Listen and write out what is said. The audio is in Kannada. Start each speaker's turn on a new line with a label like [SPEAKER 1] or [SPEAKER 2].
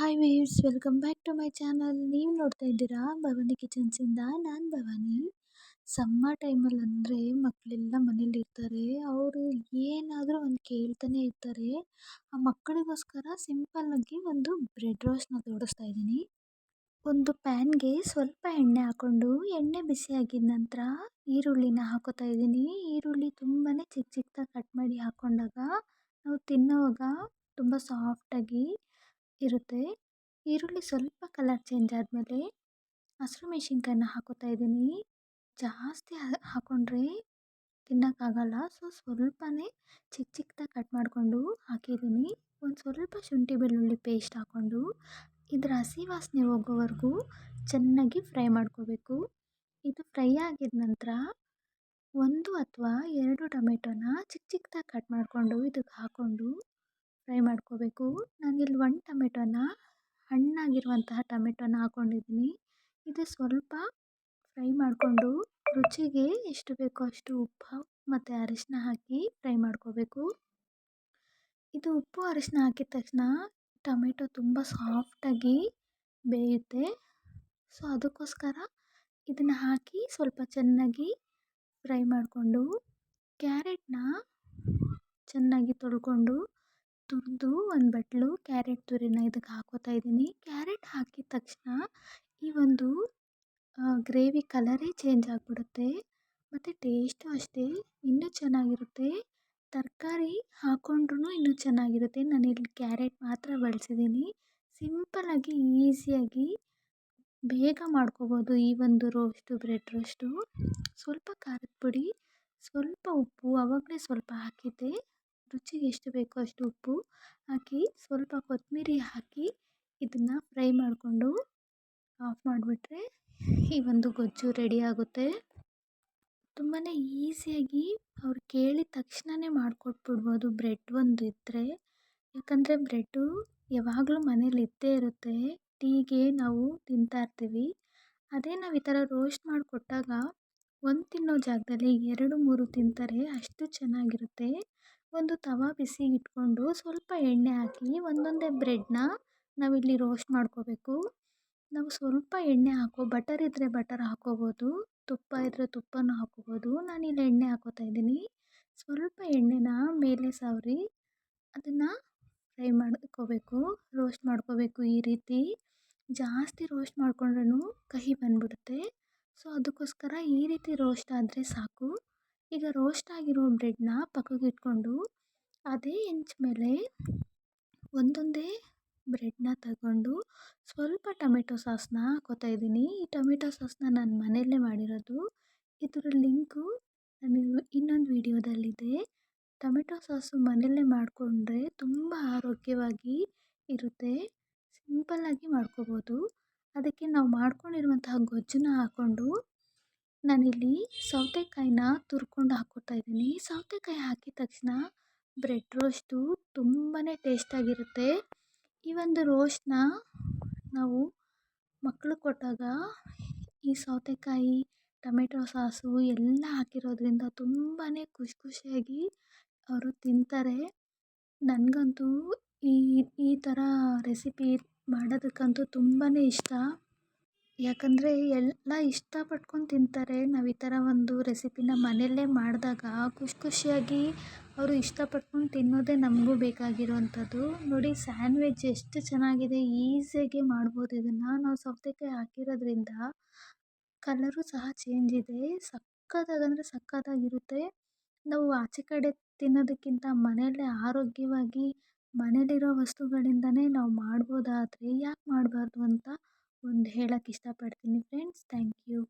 [SPEAKER 1] Hi waves welcome back to my channel ನೀವು ನೋಡ್ತಾ ಇದ್ದೀರಾ? ಭವಾನಿ ಕಿಚನ್ಸಿಂದ ನಾನು ಭವಾನಿ. ಸಮ್ಮರ್ ಟೈಮಲ್ಲಿ ಅಂದರೆ ಮಕ್ಕಳೆಲ್ಲ ಮನೇಲಿ ಇರ್ತಾರೆ. ಅವರು ಏನಾದರೂ ಒಂದು ಕೇಳ್ತಾನೆ ಇರ್ತಾರೆ. ಆ ಮಕ್ಕಳಿಗೋಸ್ಕರ ಸಿಂಪಲ್ಲಾಗಿ ಒಂದು ಬ್ರೆಡ್ ರೋಸ್ಟ್ನ ತೋರಿಸ್ತಾ ಇದ್ದೀನಿ. ಒಂದು ಪ್ಯಾನ್ಗೆ ಸ್ವಲ್ಪ ಎಣ್ಣೆ ಹಾಕ್ಕೊಂಡು ಎಣ್ಣೆ ಬಿಸಿ ಆಗಿದ ನಂತರ ಈರುಳ್ಳಿನ ಹಾಕೋತಾ ಇದ್ದೀನಿ. ಈರುಳ್ಳಿ ತುಂಬಾ ಚಿಕ್ಕ ಚಿಕ್ಕದಾಗಿ ಕಟ್ ಮಾಡಿ ಹಾಕ್ಕೊಂಡಾಗ ನಾವು ತಿನ್ನೋವಾಗ ತುಂಬ ಸಾಫ್ಟಾಗಿ ಇರುತ್ತೆ. ಈರುಳ್ಳಿ ಸ್ವಲ್ಪ ಕಲರ್ ಚೇಂಜ್ ಆದಮೇಲೆ ಹಸಿರು ಮೆಣಸಿನ್ಕಾಯನ್ನ ಹಾಕೋತಾ ಇದ್ದೀನಿ. ಜಾಸ್ತಿ ಹಾಕೊಂಡ್ರೆ ತಿನ್ನೋಕ್ಕಾಗಲ್ಲ. ಸೊ ಸ್ವಲ್ಪನೇ ಚಿಕ್ಕ ಚಿಕ್ಕದಾಗಿ ಕಟ್ ಮಾಡಿಕೊಂಡು ಹಾಕಿದ್ದೀನಿ. ಒಂದು ಸ್ವಲ್ಪ ಶುಂಠಿ ಬೆಳ್ಳುಳ್ಳಿ ಪೇಸ್ಟ್ ಹಾಕ್ಕೊಂಡು ಇದರ ಹಸಿ ವಾಸನೆ ಹೋಗೋವರೆಗೂ ಚೆನ್ನಾಗಿ ಫ್ರೈ ಮಾಡ್ಕೋಬೇಕು. ಇದು ಫ್ರೈ ಆಗಿದ ನಂತರ ಒಂದು ಅಥವಾ ಎರಡು ಟೊಮೆಟೋನ ಚಿಕ್ಕ ಚಿಕ್ಕದಾಗಿ ಕಟ್ ಮಾಡಿಕೊಂಡು ಇದಕ್ಕೆ ಹಾಕ್ಕೊಂಡು ಫ್ರೈ ಮಾಡ್ಕೋಬೇಕು. ನಾನಿಲ್ಲಿ ಒಂದು ಟೊಮೆಟೊನ ಹಣ್ಣಾಗಿರುವಂತಹ ಟೊಮೆಟೋನ ಹಾಕ್ಕೊಂಡಿದ್ದೀನಿ ಇದು ಸ್ವಲ್ಪ ಫ್ರೈ ಮಾಡಿಕೊಂಡು ರುಚಿಗೆ ಎಷ್ಟು ಬೇಕೋ ಅಷ್ಟು ಉಪ್ಪು ಮತ್ತು ಅರಿಶಿನ ಹಾಕಿ ಫ್ರೈ ಮಾಡ್ಕೋಬೇಕು. ಇದು ಉಪ್ಪು ಅರಿಶಿನ ಹಾಕಿದ ತಕ್ಷಣ ಟೊಮೆಟೊ ತುಂಬ ಸಾಫ್ಟಾಗಿ ಬೇಯುತ್ತೆ. ಸೊ ಅದಕ್ಕೋಸ್ಕರ ಇದನ್ನು ಹಾಕಿ ಸ್ವಲ್ಪ ಚೆನ್ನಾಗಿ ಫ್ರೈ ಮಾಡಿಕೊಂಡು, ಕ್ಯಾರೆಟ್ನ ಚೆನ್ನಾಗಿ ತೊಳ್ಕೊಂಡು ತುರಿದು ಒಂದು ಬಟ್ಲು, ಕ್ಯಾರೆಟ್ ತುರಿನ ಇದಕ್ಕೆ ಹಾಕೋತಾ ಇದ್ದೀನಿ. ಕ್ಯಾರೆಟ್ ಹಾಕಿದ ತಕ್ಷಣ ಈ ಒಂದು ಗ್ರೇವಿ ಕಲರೇ ಚೇಂಜ್ ಆಗಿಬಿಡುತ್ತೆ. ಮತ್ತು ಟೇಸ್ಟು ಅಷ್ಟೇ, ಇನ್ನೂ ಚೆನ್ನಾಗಿರುತ್ತೆ. ತರಕಾರಿ ಹಾಕೊಂಡ್ರೂ ಇನ್ನೂ ಚೆನ್ನಾಗಿರುತ್ತೆ. ನಾನಿಲ್ಲಿ ಕ್ಯಾರೆಟ್ ಮಾತ್ರ ಬಳಸಿದ್ದೀನಿ. ಸಿಂಪಲ್ಲಾಗಿ, ಈಸಿಯಾಗಿ ಬೇಗ ಮಾಡ್ಕೋಬೋದು ಈ ಒಂದು ರೋಸ್ಟು, ಬ್ರೆಡ್ ರೋಸ್ಟು. ಸ್ವಲ್ಪ ಖಾರದ ಪುಡಿ, ಸ್ವಲ್ಪ ಉಪ್ಪು, ಅವಾಗಲೇ ಸ್ವಲ್ಪ ಹಾಕಿದ್ದೆ. ರುಚಿಗೆ ಎಷ್ಟು ಬೇಕೋ ಅಷ್ಟು ಉಪ್ಪು ಹಾಕಿ ಸ್ವಲ್ಪ ಕೊತ್ತಂಬ್ರಿ ಹಾಕಿ ಇದನ್ನು ಫ್ರೈ ಮಾಡಿಕೊಂಡು ಆಫ್ ಮಾಡಿಬಿಟ್ರೆ ಈ ಒಂದು ಗೊಜ್ಜು ರೆಡಿ ಆಗುತ್ತೆ. ತುಂಬಾ ಈಸಿಯಾಗಿ ಅವ್ರು ಕೇಳಿದ ತಕ್ಷಣವೇ ಮಾಡಿಕೊಟ್ಬಿಡ್ಬೋದು ಬ್ರೆಡ್ ಒಂದು ಇದ್ದರೆ ಯಾಕಂದರೆ ಬ್ರೆಡ್ಡು ಯಾವಾಗಲೂ ಮನೇಲಿ ಇದ್ದೇ ಇರುತ್ತೆ, ಟೀಗೆ ನಾವು ತಿಂತಾ ಇರ್ತೀವಿ. ಅದೇ ನಾವು ಈ ಥರ ರೋಸ್ಟ್ ಮಾಡಿಕೊಟ್ಟಾಗ ಒಂದು ತಿನ್ನೋ ಜಾಗದಲ್ಲಿ ಎರಡು ಮೂರು ತಿಂತಾರೆ, ಅಷ್ಟು ಚೆನ್ನಾಗಿರುತ್ತೆ. ಒಂದು ತವ ಬಿಸಿ ಇಟ್ಕೊಂಡು ಸ್ವಲ್ಪ ಎಣ್ಣೆ ಹಾಕಿ, ಒಂದೊಂದೇ ಬ್ರೆಡ್ನ ನಾವಿಲ್ಲಿ ರೋಸ್ಟ್ ಮಾಡ್ಕೋಬೇಕು. ನಾವು ಸ್ವಲ್ಪ ಎಣ್ಣೆ ಹಾಕೋ, ಬಟರ್ ಇದ್ದರೆ ಬಟರ್ ಹಾಕ್ಕೋಬೋದು ತುಪ್ಪ ಇದ್ದರೆ ತುಪ್ಪನೂ ಹಾಕ್ಕೋಬೋದು ನಾನಿಲ್ಲಿ ಎಣ್ಣೆ ಹಾಕ್ಕೋತಾ ಇದ್ದೀನಿ. ಸ್ವಲ್ಪ ಎಣ್ಣೆನ ಮೇಲೆ ಸವರಿ, ಅದನ್ನು ಫ್ರೈ ಮಾಡ್ಕೋಬೇಕು, ರೋಸ್ಟ್ ಮಾಡ್ಕೋಬೇಕು ಈ ರೀತಿ. ಜಾಸ್ತಿ ರೋಸ್ಟ್ ಮಾಡ್ಕೊಂಡ್ರೂ ಕಹಿ ಬಂದ್ಬಿಡುತ್ತೆ. ಸೊ, ಅದಕ್ಕೋಸ್ಕರ ಈ ರೀತಿ ರೋಸ್ಟ್ ಆದರೆ ಸಾಕು. ಈಗ ರೋಸ್ಟ್ ಆಗಿರೋ ಬ್ರೆಡ್ನ ಪಕ್ಕಕ್ಕೆ ಇಟ್ಕೊಂಡು ಅದೇ ಹೆಂಚ್ ಮೇಲೆ ಒಂದೊಂದೇ ಬ್ರೆಡ್ನ ತಗೊಂಡು ಸ್ವಲ್ಪ ಟೊಮೆಟೊ ಸಾಸ್ನ ಹಾಕ್ಕೋತಾ ಇದ್ದೀನಿ. ಈ ಟೊಮೆಟೊ ಸಾಸ್ನ ನಾನು ಮನೆಯಲ್ಲೇ ಮಾಡಿರೋದು. ಇದರ ಲಿಂಕು ನಾನು ಇನ್ನೊಂದು ವೀಡಿಯೋದಲ್ಲಿದೆ. ಟೊಮೆಟೊ ಸಾಸು ಮನೆಯಲ್ಲೇ ಮಾಡಿಕೊಂಡ್ರೆ ತುಂಬ ಆರೋಗ್ಯವಾಗಿ ಇರುತ್ತೆ. ಸಿಂಪಲ್ಲಾಗಿ ಮಾಡ್ಕೋಬೋದು. ಅದಕ್ಕೆ ನಾವು ಮಾಡ್ಕೊಂಡಿರುವಂತಹ ಗೊಜ್ಜನ್ನ ಹಾಕ್ಕೊಂಡು ನಾನಿಲ್ಲಿ ಸೌತೆಕಾಯಿನ ತುರ್ಕೊಂಡು ಹಾಕ್ಕೋತಾ ಇದ್ದೀನಿ. ಸೌತೆಕಾಯಿ ಹಾಕಿದ ತಕ್ಷಣ ಬ್ರೆಡ್ ರೋಸ್ಟು ತುಂಬಾ ಟೇಸ್ಟಾಗಿರುತ್ತೆ. ಈ ಒಂದು ರೋಸ್ಟ್ನ ನಾವು ಮಕ್ಕಳು ಕೊಟ್ಟಾಗ ಈ ಸೌತೆಕಾಯಿ, ಟೊಮೆಟೊ ಸಾಸು ಎಲ್ಲ ಹಾಕಿರೋದ್ರಿಂದ ತುಂಬಾ ಖುಷಿ ಖುಷಿಯಾಗಿ ಅವರು ತಿಂತಾರೆ. ನನಗಂತೂ ಈ ಈ ಥರ ರೆಸಿಪಿ ಮಾಡೋದಕ್ಕಂತೂ ತುಂಬಾ ಇಷ್ಟ. ಯಾಕಂದರೆ ಎಲ್ಲ ಇಷ್ಟಪಟ್ಕೊಂಡು ತಿಂತಾರೆ. ನಾವು ಈ ಥರ ಒಂದು ರೆಸಿಪಿನ ಮನೆಯಲ್ಲೇ ಮಾಡಿದಾಗ ಖುಷಿ ಖುಷಿಯಾಗಿ ಅವರು ಇಷ್ಟಪಟ್ಕೊಂಡು ತಿನ್ನೋದೇ ನಮಗೂ ಬೇಕಾಗಿರುವಂಥದ್ದು ನೋಡಿ ಸ್ಯಾಂಡ್ವಿಚ್ ಎಷ್ಟು ಚೆನ್ನಾಗಿದೆ, ಈಸಿಯಾಗಿ ಮಾಡ್ಬೋದು ಇದನ್ನು. ನಾವು ಸೌತೆಕಾಯಿ ಹಾಕಿರೋದ್ರಿಂದ ಕಲರು ಸಹ ಚೇಂಜ್ ಇದೆ. ಸಖತ್ತಾಗಿಂದ್ರೆ ಸಕ್ಕತ್ತಾಗಿರುತ್ತೆ. ನಾವು ಆಚೆ ಕಡೆ ತಿನ್ನೋದಕ್ಕಿಂತ ಮನೆಯಲ್ಲೇ ಆರೋಗ್ಯವಾಗಿ ಮನೇಲಿರೋ ವಸ್ತುಗಳಿಂದನೇ ನಾವು ಮಾಡ್ಬೋದಾದರೆ ಯಾಕೆ ಮಾಡಬಾರ್ದು ಅಂತ ಒಂದು ಹೇಳಕ್ಕೆ ಇಷ್ಟಪಡ್ತೀನಿ ಫ್ರೆಂಡ್ಸ್ ಥ್ಯಾಂಕ್ ಯು